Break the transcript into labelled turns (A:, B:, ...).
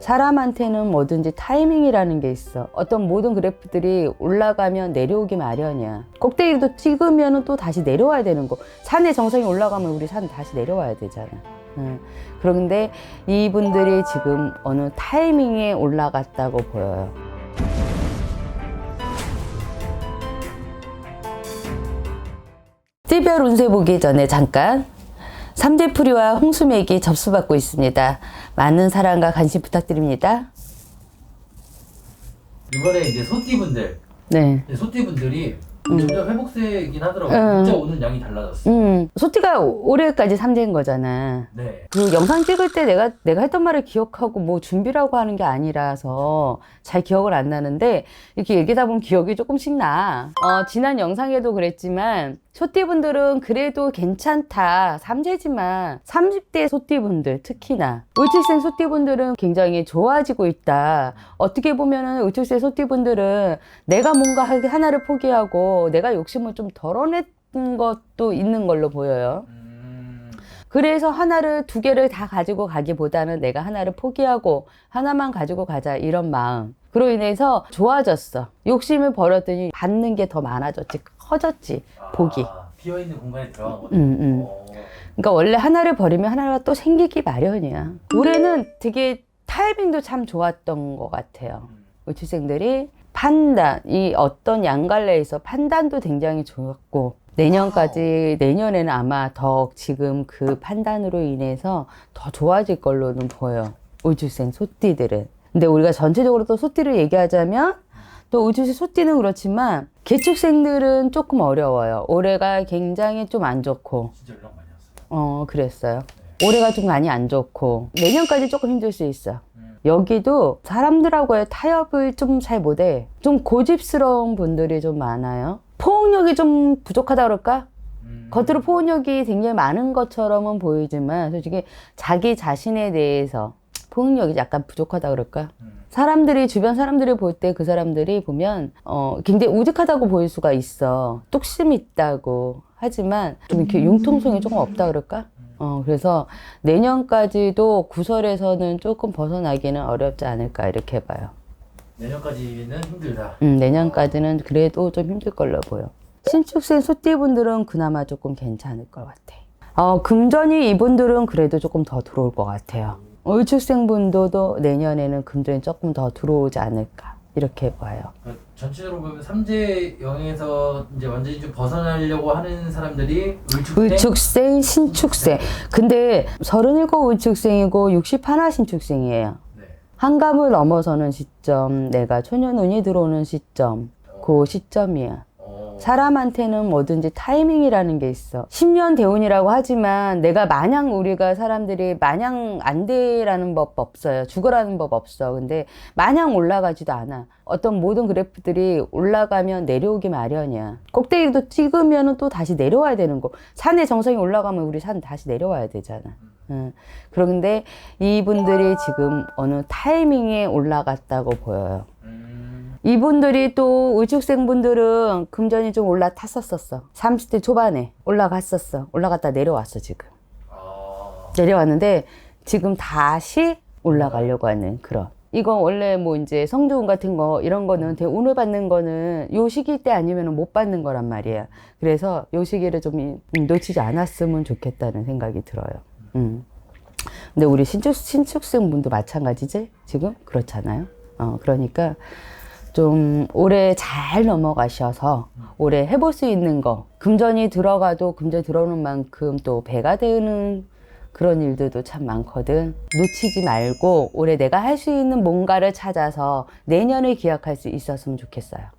A: 사람한테는 뭐든지 타이밍이라는 게 있어. 어떤 모든 그래프들이 올라가면 내려오기 마련이야. 꼭대기도 찍으면 또 다시 내려와야 되는 거. 산의 정상에 올라가면 우리 산 다시 내려와야 되잖아. 응. 그런데 이분들이 지금 어느 타이밍에 올라갔다고 보여요. 띠별 운세 보기 전에 잠깐 삼재풀이와 홍수맥이 접수받고 있습니다. 많은 사랑과 관심 부탁드립니다.
B: 이번에 이제 소띠분들
A: 네.
B: 이제 소띠분들이 점점 회복세이긴 하더라고요.
A: 음.
B: 진짜 오는 양이 달라졌어요.
A: 음, 소띠가 올해까지 삼재인 거잖아.
B: 네.
A: 그 영상 찍을 때 내가 내가 했던 말을 기억하고 뭐 준비라고 하는 게 아니라서 잘 기억을 안 나는데 이렇게 얘기하다 보면 기억이 조금씩 나. 어, 지난 영상에도 그랬지만 소띠분들은 그래도 괜찮다. 삼재지만 30대 소띠분들 특히나 울직생 소띠분들은 굉장히 좋아지고 있다. 어떻게 보면은 울직생 소띠분들은 내가 뭔가 하- 하나를 포기하고 내가 욕심을 좀 덜어냈던 것도 있는 걸로 보여요.
B: 음,
A: 그래서 하나를 두 개를 다 가지고 가기보다는 내가 하나를 포기하고 하나만 가지고 가자 이런 마음. 그로 인해서 좋아졌어. 욕심을 버렸더니 받는 게 더 많아졌지, 커졌지. 복이.
B: 아, 비어 있는 공간에 들어간 거죠.
A: 음, 음.
B: 어,
A: 그러니까 원래 하나를 버리면 하나가 또 생기기 마련이야. 올해는 되게 타이밍도 참 좋았던 것 같아요.
B: 음.
A: 우치생들이 판단, 이 어떤 양갈래에서 판단도 굉장히 좋았고, 내년까지, 내년에는 아마 더 지금 그 판단으로 인해서 더 좋아질 걸로는 보여. 우주생 소띠들은. 근데 우리가 전체적으로 또 소띠를 얘기하자면, 또 우주생 소띠는 그렇지만, 개축생들은 조금 어려워요. 올해가 굉장히 좀 안 좋고,
B: 진짜 연락 많이 왔어요.
A: 어, 그랬어요. 올해가 좀 많이 안 좋고, 내년까지 조금 힘들 수 있어.
B: 음.
A: 여기도 사람들하고의 타협을 좀 잘 못해. 좀 고집스러운 분들이 좀 많아요. 포용력이 좀 부족하다 그럴까?
B: 음.
A: 겉으로 포용력이 굉장히 많은 것처럼은 보이지만 솔직히 자기 자신에 대해서 포용력이 약간 부족하다 그럴까?
B: 음.
A: 사람들이 주변 사람들이 볼때 그 사람들이 보면 어 굉장히 우직하다고 보일 수가 있어. 뚝심 있다고 하지만 좀 이렇게 융통성이 조금 없다 그럴까? 어 그래서 내년까지도 구설에서는 조금 벗어나기는 어렵지 않을까 이렇게 봐요.
B: 내년까지는 힘들다.
A: 음 내년까지는 그래도 좀 힘들 걸로 보여. 신축생 소띠분들은 그나마 조금 괜찮을 것 같아. 어 금전이 이분들은 그래도 조금 더 들어올 것 같아요 을축생분들도 내년에는 금전이 조금 더 들어오지 않을까 이렇게 봐요.
B: 그러니까 전체적으로 보면 삼재 영에서 이제 완전히 좀 벗어나려고 하는 사람들이 울축생,
A: 을축생, 신축생. 근데 37 을축생이고 61 신축생이에요.
B: 네.
A: 한갑을 넘어서는 시점, 내가 초년운이 들어오는 시점, 그 시점이야.
B: 어,
A: 사람한테는 뭐든지 타이밍이라는 게 있어. 10년 대운이라고 하지만 내가 마냥 우리가 사람들이 마냥 안 돼라는 법 없어요. 죽어라는 법 없어. 근데 마냥 올라가지도 않아. 어떤 모든 그래프들이 올라가면 내려오기 마련이야. 꼭대기도 찍으면 또 다시 내려와야 되는 거. 산의 정상에 올라가면 우리 산 다시 내려와야 되잖아. 응. 그런데 이분들이 지금 어느 타이밍에 올라갔다고 보여요.
B: 음,
A: 이분들이 또 의축생분들은 금전이 좀 올라탔었었어. 30대 초반에 올라갔었어. 올라갔다 내려왔어, 지금.
B: 아,
A: 내려왔는데 지금 다시 올라가려고 하는 그런. 이건 원래 뭐 이제 성조운 같은 거 이런 거는 되게 운을 받는 거는 요 시기 때 아니면 못 받는 거란 말이에요. 그래서 요 시기를 좀 음, 놓치지 않았으면 좋겠다는 생각이 들어요. 음. 근데 우리 신축, 신축생 분도 마찬가지지? 지금? 그렇잖아요. 어, 그러니까 좀 올해 잘 넘어가셔서 올해 해볼 수 있는 거 금전이 들어가도 금전이 들어오는 만큼 또 배가 되는 그런 일들도 참 많거든. 놓치지 말고 올해 내가 할 수 있는 뭔가를 찾아서 내년을 기약할 수 있었으면 좋겠어요.